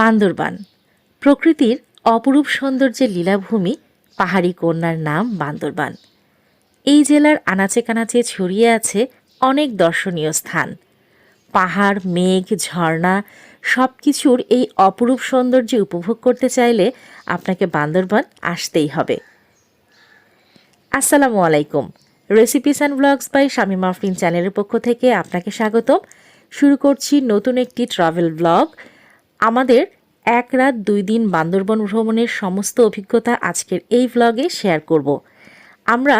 বান্দরবান প্রকৃতির অপরূপ সৌন্দর্যের লীলাভূমি পাহাড়ি কন্যার নাম বান্দরবান। এই জেলার আনাচে কানাচে ছড়িয়ে আছে অনেক দর্শনীয় স্থান। পাহাড়, মেঘ, ঝর্ণা সব কিছুর এই অপরূপ সৌন্দর্য উপভোগ করতে চাইলে আপনাকে বান্দরবান আসতেই হবে। আসসালামু আলাইকুম। Recipes and blogs by Shami Mafrin চ্যানেলের পক্ষ থেকে আপনাকে স্বাগতম। শুরু করছি নতুন একটি ট্রাভেল ব্লগ আমাদের এক রাত দুই দিন বান্দরবন ভ্রমণের সমস্ত অভিজ্ঞতা আজকের এই ব্লগে শেয়ার করব। আমরা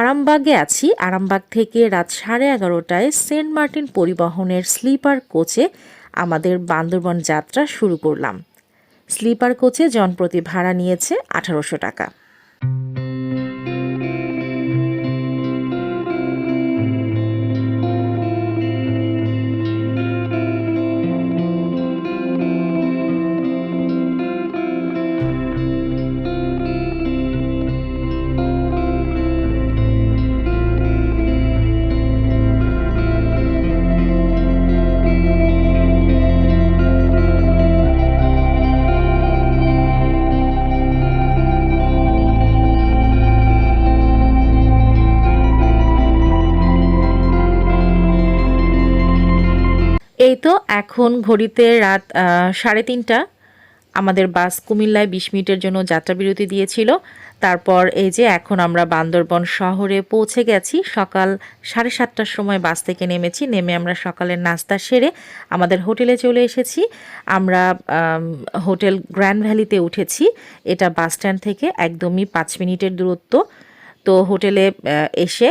আরামবাগে আছি। আরামবাগ থেকে রাত সাড়ে এগারোটায় সেন্ট মার্টিন পরিবহনের স্লিপার কোচে আমাদের বান্দরবন যাত্রা শুরু করলাম। স্লিপার কোচে জনপ্রতি ভাড়া নিয়েছে আঠারোশো টাকা। এখন ঘড়িতে রাত সাড়ে তিনটা। আমাদের বাস কুমিল্লায় বিশ মিনিটের জন্য যাত্রা বিরতি দিয়েছিল। তারপর এই যে এখন আমরা বান্দরবন শহরে পৌঁছে গেছি। সকাল সাড়ে সাতটার সময় বাস থেকে নেমেছি। নেমে আমরা সকালের নাস্তা সেরে আমাদের হোটেলে চলে এসেছি। আমরা হোটেল গ্র্যান্ড ভ্যালিতে উঠেছি। এটা বাস স্ট্যান্ড থেকে একদমই পাঁচ মিনিটের দূরত্ব। তো হোটেলে এসে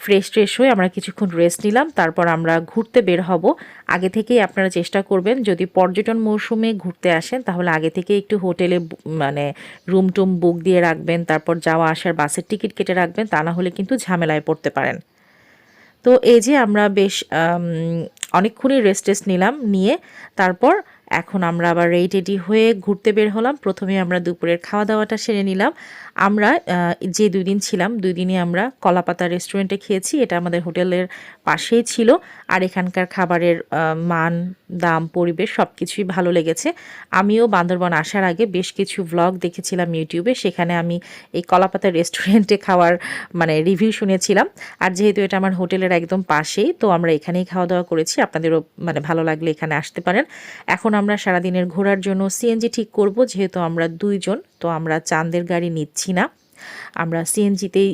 ফ্রেশ, ট্রেশ হয়ে আমরা কিছুক্ষণ রেস্ট নিলাম, তারপর আমরা ঘুরতে বের হব। আগে থেকেই আপনারা চেষ্টা করবেন, যদি পর্যটন মৌসুমে ঘুরতে আসেন, তাহলে আগে থেকে একটু হোটেলে মানে রুম টুম বুক দিয়ে রাখবেন, তারপর যাওয়া আসার বাসের টিকিট কেটে রাখবেন, তা না হলে কিন্তু ঝামেলায় পড়তে পারেন। তো এই যে আমরা বেশ অনেকক্ষণই রেস্ট টেস্ট নিলাম, নিয়ে তারপর এখন আমরা আবার রেডি হয়ে ঘুরতে বের হলাম। প্রথমে আমরা দুপুরের খাওয়া দাওয়াটা সেরে নিলাম। আমরা যে দুই দিন ছিলাম, দুই দিনই আমরা কলাপাতা রেস্টুরেন্টে খেয়েছি। এটা আমাদের হোটেলের পাশেই ছিল। আর এখানকার খাবারের মান, দাম, পরিবেশ সব কিছুই ভালো লেগেছে। আমিও বান্দরবন আসার আগে বেশ কিছু ভ্লগ দেখেছিলাম ইউটিউবে। সেখানে আমি এই কলাপাতা রেস্টুরেন্টে খাওয়ার মানে রিভিউ শুনেছিলাম। আর যেহেতু এটা আমার হোটেলের একদম পাশেই, তো আমরা এখানেই খাওয়া দাওয়া করেছি। আপনাদেরও মানে ভালো লাগলে এখানে আসতে পারেন। এখন আমরা সারাদিনের ঘোরার জন্য সিএনজি ঠিক করব যেহেতু আমরা দুইজন তো আমরা চাঁদের গাড়ি নিচ্ছি না। আমরা সিএনজিতেই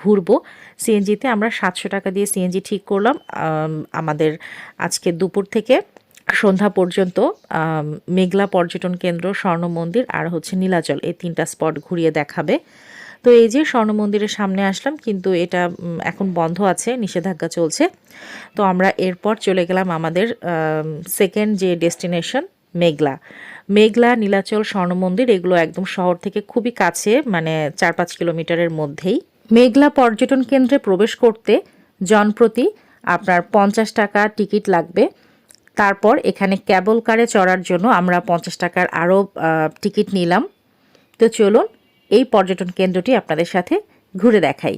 ঘুরবো। সিএনজিতে আমরা সাতশো টাকা দিয়ে সিএনজি ঠিক করলাম। আম, আমাদের আজকে দুপুর থেকে সন্ধ্যা পর্যন্ত মেঘলা পর্যটন কেন্দ্র স্বর্ণ মন্দির আর হচ্ছে নীলাচল এই তিনটা স্পট ঘুরিয়ে দেখাবে। তো এই যে স্বর্ণ মন্দিরের সামনে আসলাম, কিন্তু এটা এখন বন্ধ আছে, নিষেধাজ্ঞা চলছে। তো আমরা এরপর চলে গেলাম আমাদের সেকেন্ড যে ডেস্টিনেশন মেঘলা। মেঘলা, নীলাচল, স্বর্ণ মন্দির, এগুলো একদম শহর থেকে খুবই কাছে মানে চার পাঁচ কিলোমিটারের মধ্যেই। মেঘলা পর্যটন কেন্দ্রে প্রবেশ করতে জনপ্রতি আপনার পঞ্চাশ টাকা টিকিট লাগবে। তারপর এখানে ক্যাবল কারে চড়ার জন্য আমরা পঞ্চাশ টাকার আরও টিকিট নিলাম। তো চলুন এই পর্যটন কেন্দ্রটি আপনাদের সাথে ঘুরে দেখাই।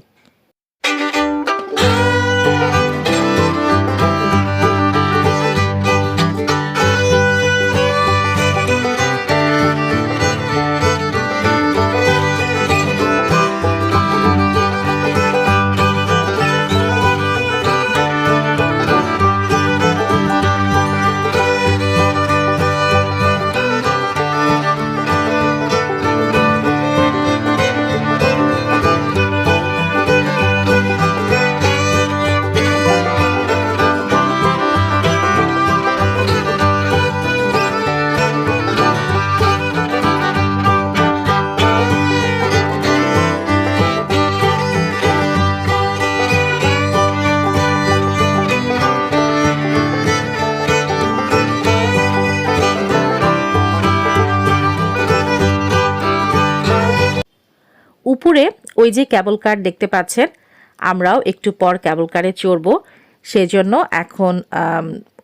ওই যে ক্যাবল কার দেখতে পাচ্ছেন, আমরাও একটু পর ক্যাবল কারে চড়ব। সেজন্য এখন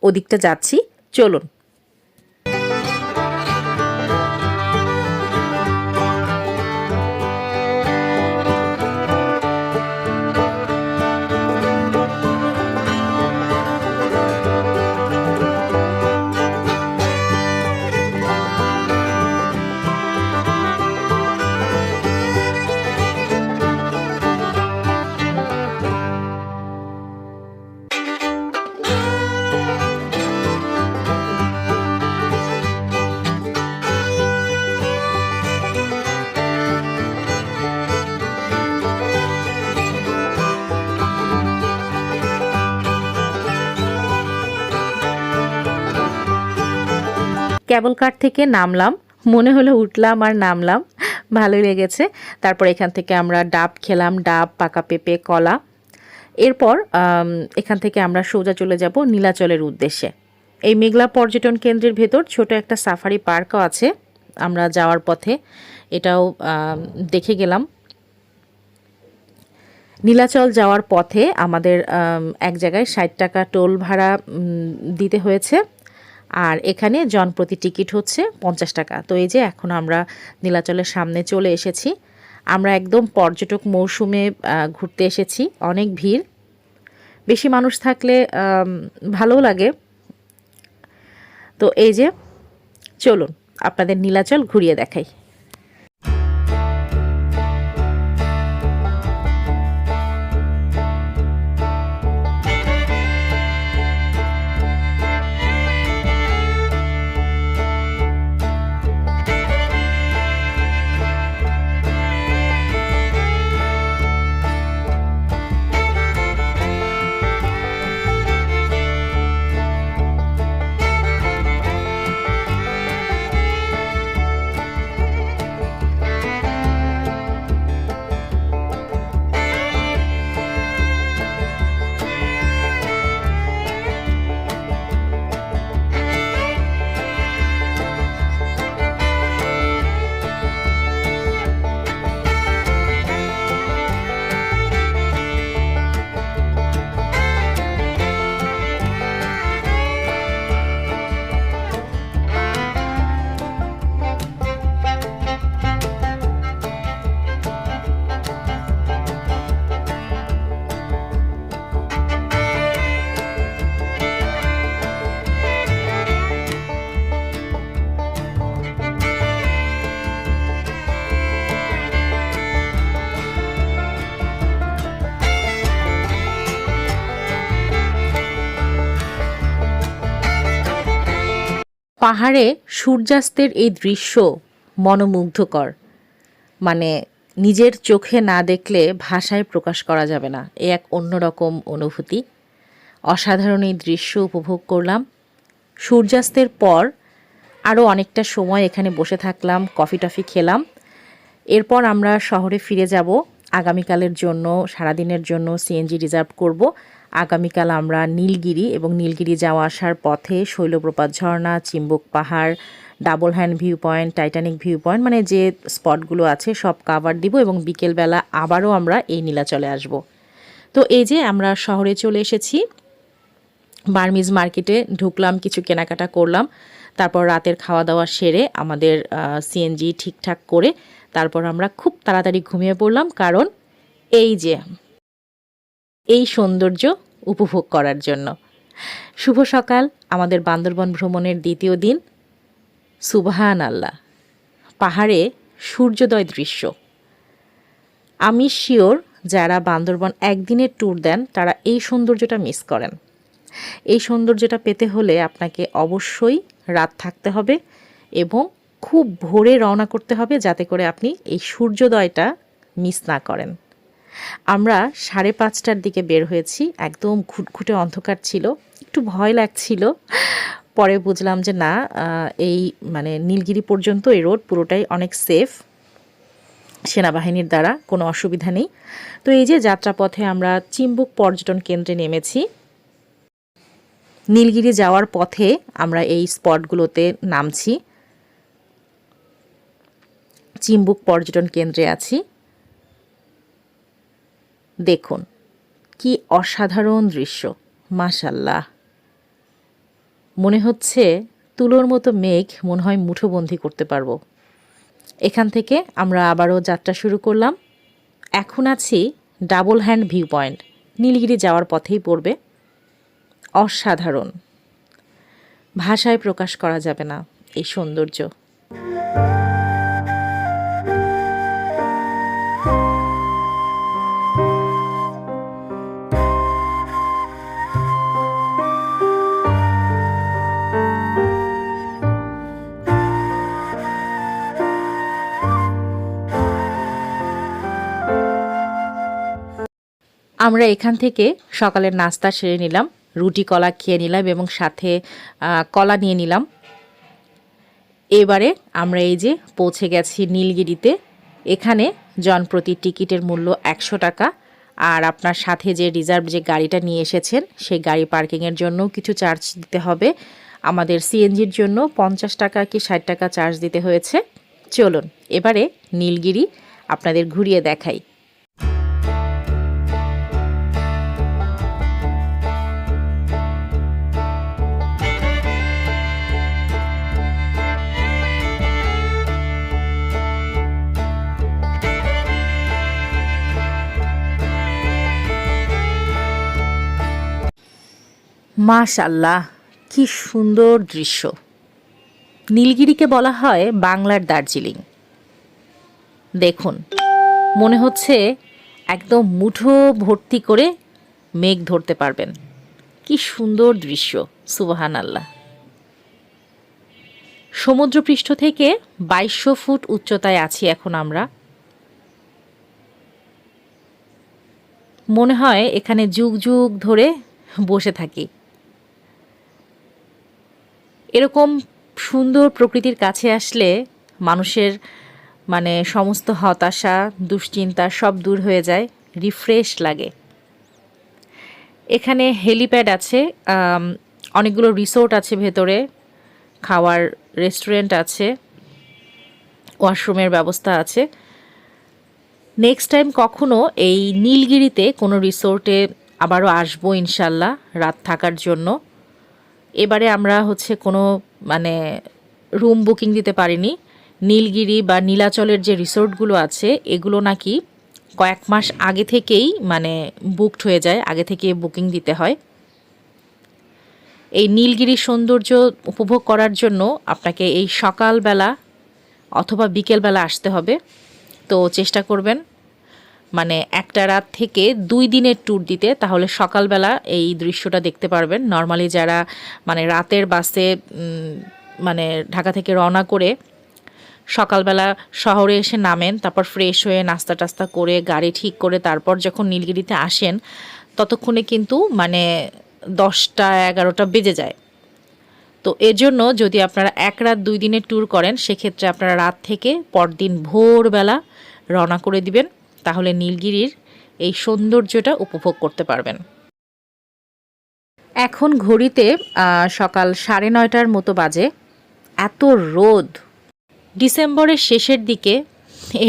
ওদিকটা যাচ্ছি। চলুন। কেবল কার থেকে? নামলাম। মনে হলো উঠলাম আর নামলাম। ভালোই লেগেছে। তারপর এখান থেকে আমরা ডাব খেলাম, ডাব, পাকা পেঁপে, কলা। এরপর এখান থেকে আমরা সোজা চলে যাব নীলাচলের উদ্দেশ্যে। এই মেঘলা পর্যটন কেন্দ্রের ভেতর ছোট একটা সাফারি পার্কও আছে। আমরা যাওয়ার পথে এটাও দেখে গেলাম। নীলাচল যাওয়ার পথে আমাদের এক জায়গায় ষাট টাকা টোল ভাড়া দিতে হয়েছে। আর এখানে জনপ্রতি টিকিট হচ্ছে পঞ্চাশ টাকা। তো এই যে এখন আমরা নীলাচলের সামনে চলে এসেছি। আমরা একদম পর্যটক মৌসুমে ঘুরতে এসেছি। অনেক ভিড়। বেশি মানুষ থাকলে ভালো লাগে। তো এই যে চলুন আপনাদের নীলাচল ঘুরিয়ে দেখাই। পাহাড়ে সূর্যাস্তের এই দৃশ্য মনোমুগ্ধকর। মানে নিজের চোখে না দেখলে ভাষায় প্রকাশ করা যাবে না। এ এক অন্যরকম অনুভূতি। অসাধারণ এই দৃশ্য উপভোগ করলাম। সূর্যাস্তের পর আরও অনেকটা সময় এখানে বসে থাকলাম, কফি টফি খেলাম। এরপর আমরা শহরে ফিরে যাব। আগামীকালের জন্য, সারাদিনের জন্য সিএনজি রিজার্ভ করব। আগামীকাল আমরা নীলগিরি এবং নীলগিরি যাওয়া আসার পথে শৈলপ্রপাত, ঝর্ণা, চিম্বুক পাহাড়, double hand view point Titanic view point মানে যে স্পটগুলো আছে সব কাভার দিব এবং বিকেলবেলা আবারও আমরা এই নীলাচলে আসব। তো এই যে আমরা শহরে চলে এসেছি, বার্মিজ মার্কেটে ঢুকলাম, কিছু কেনাকাটা করলাম, তারপর রাতের খাওয়া দাওয়া সেরে আমাদের সিএনজি ঠিকঠাক করে তারপর আমরা খুব তাড়াতাড়ি ঘুমিয়ে পড়লাম, কারণ এই যে, এই সৌন্দর্য উপভোগ করার জন্য। শুভ সকাল, আমাদের বান্দরবন ভ্রমণের দ্বিতীয় দিন। সুবহান আল্লাহ পাহাড়ে সূর্যোদয় দৃশ্য। আমি শিওর, যারা বান্দরবন একদিনের ট্যুর দেন, তারা এই সৌন্দর্যটা মিস করেন। এই সৌন্দর্যটা পেতে হলে আপনাকে অবশ্যই রাত থাকতে হবে এবং খুব ভোরে রওনা করতে হবে যাতে করে আপনি এই সূর্যোদয়টা মিস না করেন। আমরা সাড়ে পাঁচটার দিকে বের হয়েছি। একদম ঘুটঘুটে অন্ধকার ছিল। একটু ভয় লাগছিল। পরে বুঝলাম যে না এই মানে নীলগিরি পর্যন্ত এই রোড পুরোটাই অনেক সেফ সেনাবাহিনীর দ্বারা কোনো অসুবিধা নেই। তো এই যে যাত্রাপথে আমরা চিম্বুক পর্যটন কেন্দ্রে নেমেছি। নীলগিরি যাওয়ার পথে আমরা এই স্পটগুলোতে নামছি। চিম্বুক পর্যটন কেন্দ্রে আছি। দেখুন, কি অসাধারণ দৃশ্য মাশাল্লাহ মনে হচ্ছে তুলোর মতো মেঘ, মনে হয় মুঠোবন্দি করতে পারব। এখান থেকে আমরা আবারও যাত্রা শুরু করলাম। এখন আছি double hand view point Nilgiri যাওয়ার পথেই পড়বে। অসাধারণ। ভাষায় প্রকাশ করা যাবে না এই সৌন্দর্য। আমরা এখান থেকে সকালের নাস্তা সেরে নিলাম, রুটি, কলা খেয়ে নিলাম এবং সাথে কলা নিয়ে নিলাম। এবারে আমরা এই যে পৌঁছে গেছি নীলগিরিতে, এখানে জনপ্রতি টিকিটের মূল্য একশো টাকা আর আপনার সাথে যে রিজার্ভ যে গাড়িটা নিয়ে এসেছেন, সেই গাড়ি পার্কিংয়ের জন্য কিছু চার্জ দিতে হবে। আমাদের সিএনজির জন্য পঞ্চাশ টাকা কি ষাট টাকা চার্জ দিতে হয়েছে। চলুন, এবারে নীলগিরি আপনাদের ঘুরিয়ে দেখাই। মাশাল্লাহ কি সুন্দর দৃশ্য। নীলগিরিকে বলা হয় বাংলার দার্জিলিং। দেখুন, মনে হচ্ছে একদম মুঠো ভর্তি করে মেঘ ধরতে পারবেন। কি সুন্দর দৃশ্য সুবাহান আল্লাহ সমুদ্রপৃষ্ঠ থেকে বাইশশো ফুট উচ্চতায় আছি এখন আমরা। মনে হয় এখানে যুগ যুগ ধরে বসে থাকি। এরকম সুন্দর প্রকৃতির কাছে আসলে মানুষের মানে সমস্ত হতাশা, দুশ্চিন্তা সব দূর হয়ে যায় রিফ্রেশ লাগে। এখানে হেলিপ্যাড আছে অনেকগুলো রিসোর্ট আছে ভেতরে, খাওয়ার রেস্টুরেন্ট আছে ওয়াশরুমের ব্যবস্থা আছে। নেক্সট টাইম কখনো এই নীলগিরিতে কোনো রিসোর্টে আবারও আসব ইনশাল্লাহ, রাত থাকার জন্য। এবারে আমরা হচ্ছে কোনো মানে রুম বুকিং দিতে পারিনি। নীলগিরি বা নীলাচলের যে রিসোর্টগুলো আছে, এগুলো নাকি কয়েক মাস আগে থেকেই মানে বুকড হয়ে যায়। আগে থেকে বুকিং দিতে হয়। এই নীলগিরি সৌন্দর্য উপভোগ করার জন্য আপনাকে এই সকালবেলা অথবা বিকেলবেলা আসতে হবে। তো চেষ্টা করবেন মানে একটা রাত থেকে দুই দিনের ট্যুর দিতে, তাহলে সকালবেলা এই দৃশ্যটা দেখতে পারবেন। নর্মালি যারা মানে রাতের বাসে মানে ঢাকা থেকে রওনা করে সকালবেলা শহরে এসে নামেন, তারপর ফ্রেশ হয়ে নাস্তা টাস্তা করে, গাড়ি ঠিক করে তারপর যখন নীলগিরিতে আসেন, ততক্ষণে কিন্তু মানে দশটা এগারোটা বেজে যায়। তো এজন্য যদি আপনারা এক রাত দুই দিনের ট্যুর করেন, সেক্ষেত্রে আপনারা রাত থেকে পরদিন ভোরবেলা রওনা করে দিবেন। তাহলে নীলগিরির এই সৌন্দর্যটা উপভোগ করতে পারবেন। এখন ঘড়িতে সকাল সাড়ে নয়টার মতো বাজে। এত রোদ। ডিসেম্বরের শেষের দিকে,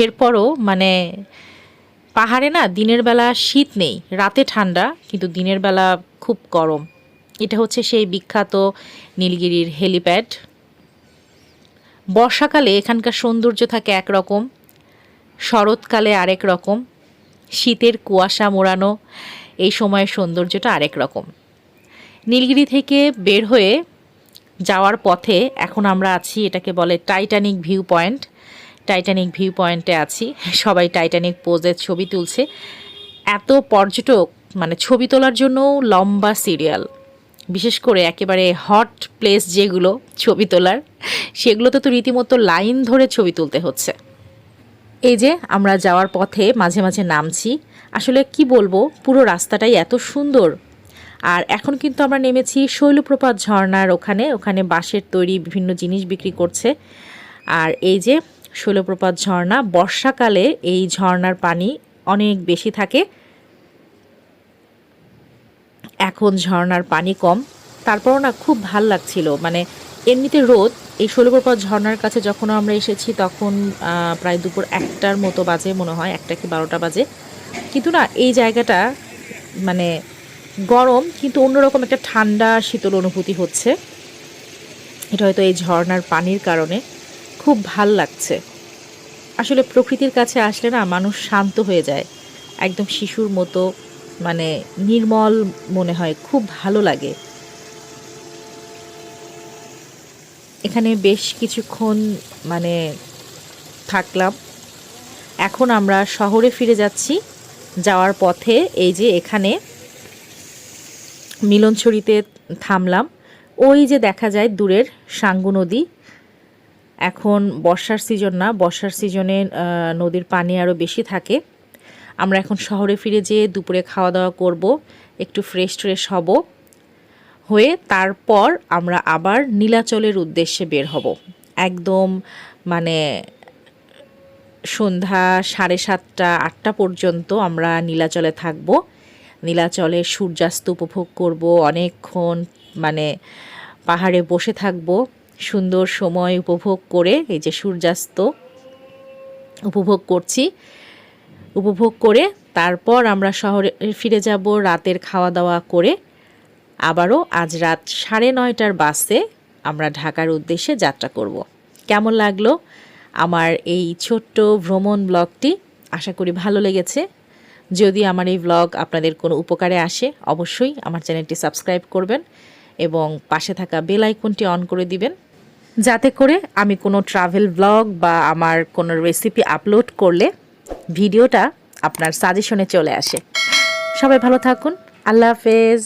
এরপরও মানে পাহাড়ে না দিনের বেলা শীত নেই, রাতে ঠান্ডা, কিন্তু দিনের বেলা খুব গরম। এটা হচ্ছে সেই বিখ্যাত নীলগিরির হেলিপ্যাড। বর্ষাকালে এখানকার সৌন্দর্য থাকে একরকম। শরৎকালে আরেক রকম, শীতের কুয়াশা মোড়ানো, এই সময়ের সৌন্দর্যটা আরেক রকম। নীলগিরি থেকে বের হয়ে যাওয়ার পথে এখন আমরা আছি এটাকে বলে Titanic view point Titanic view পয়েন্টে আছি, সবাই টাইটানিক পোজের ছবি তুলছে। এত পর্যটক মানে ছবি তোলার জন্যও লম্বা সিরিয়াল, বিশেষ করে একেবারে হট প্লেস যেগুলো ছবি তোলার, সেগুলোতে তো রীতিমতো লাইন ধরে ছবি তুলতে হচ্ছে। এই যে আমরা যাওয়ার পথে মাঝে মাঝে নামছি। আসলে কি বলব, পুরো রাস্তাটাই এত সুন্দর। আর এখন কিন্তু আমরা নেমেছি শৈলপ্রপাত ঝর্ণার ওখানে। ওখানে বাঁশের তৈরি বিভিন্ন জিনিস বিক্রি করছে। আর এই যে শৈলপ্রপাত ঝর্ণা, বর্ষাকালে এই ঝর্ণার পানি অনেক বেশি থাকে। এখন ঝর্ণার পানি কম। তারপরও না খুব ভালো লাগছিল। মানে এমনিতে রোদ, এই ষোলপ্রপাত ঝর্নার কাছে যখন আমরা এসেছি তখন প্রায় দুপুর একটার মতো বাজে মনে হয়, একটা কি বারোটা বাজে। কিন্তু না, এই জায়গাটা মানে গরম, কিন্তু অন্যরকম একটা ঠান্ডা, শীতল অনুভূতি হচ্ছে। এটা হয়তো এই ঝর্ণার পানির কারণে খুব ভালো লাগছে। আসলে প্রকৃতির কাছে আসলে না, মানুষ শান্ত হয়ে যায়। একদম শিশুর মতো মানে নির্মল মনে হয়, খুব ভালো লাগে। এখানে বেশ কিছুক্ষণ মানে থাকলাম। এখন আমরা শহরে ফিরে যাচ্ছি। যাওয়ার পথে এই যে এখানে মিলনছড়িতে থামলাম। ওই যে দেখা যায় দূরের সাঙ্গু নদী। এখন বর্ষার সিজন না, বর্ষার সিজনে নদীর পানি আরও বেশি থাকে। আমরা এখন শহরে ফিরে যেয়ে দুপুরে খাওয়া দাওয়া করব, একটু ফ্রেশ ট্রেশ হব। হয়ে তারপর আমরা আবার নীলাচলের উদ্দেশ্যে বের হব। একদম মানে সন্ধ্যা সাড়ে সাতটা, আটটা পর্যন্ত আমরা নীলাচলে থাকব। নীলাচলে সূর্যাস্ত উপভোগ করব, অনেকক্ষণ মানে পাহাড়ে বসে থাকব। সুন্দর সময় উপভোগ করে এই যে সূর্যাস্ত উপভোগ করছি। উপভোগ করে তারপর আমরা শহরে ফিরে যাব, রাতের খাওয়া দাওয়া করে আবারও আজ রাত সাড়ে নয়টার বাসে আমরা ঢাকার উদ্দেশ্যে যাত্রা করব। কেমন লাগল আমার এই ছোট্ট ভ্রমণ ব্লগটি? আশা করি ভালো লেগেছে। যদি আমার এই ব্লগ আপনাদের কোনো উপকারে আসে, অবশ্যই আমার চ্যানেলটি সাবস্ক্রাইব করবেন এবং পাশে থাকা বেল আইকনটি অন করে দিবেন। যাতে করে আমি কোনো ট্রাভেল ব্লগ বা আমার কোনো রেসিপি আপলোড করলে ভিডিওটা আপনার সাজেশনে চলে আসে। সবাই ভালো থাকুন। আল্লাহ হাফেজ।